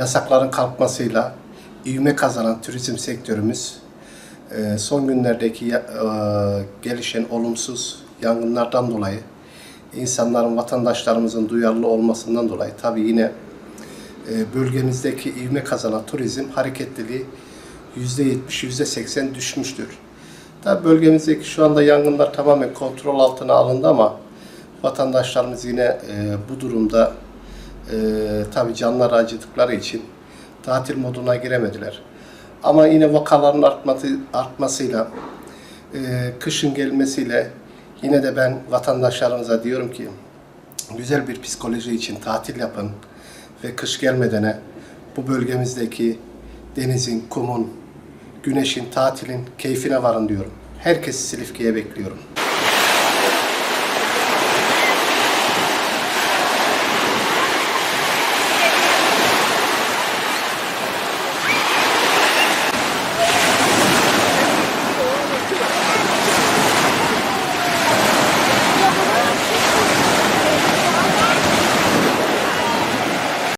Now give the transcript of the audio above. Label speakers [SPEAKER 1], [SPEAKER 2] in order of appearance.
[SPEAKER 1] Yasakların kalkmasıyla ivme kazanan turizm sektörümüz e, son günlerdeki e, gelişen olumsuz yangınlardan dolayı insanların, vatandaşlarımızın duyarlı olmasından dolayı tabii yine e, bölgemizdeki ivme kazanan turizm hareketliliği %70, %80 düşmüştür. Tabii bölgemizdeki şu anda yangınlar tamamen kontrol altına alındı ama vatandaşlarımız yine bu durumda e, tabii canları acıdıkları için tatil moduna giremediler. Ama yine vakaların artması, artmasıyla, e, kışın gelmesiyle yine de ben vatandaşlarımıza diyorum ki güzel bir psikoloji için tatil yapın ve kış gelmedene bu bölgemizdeki denizin, kumun, güneşin, tatilin keyfine varın diyorum. Herkesi Silifke'ye bekliyorum.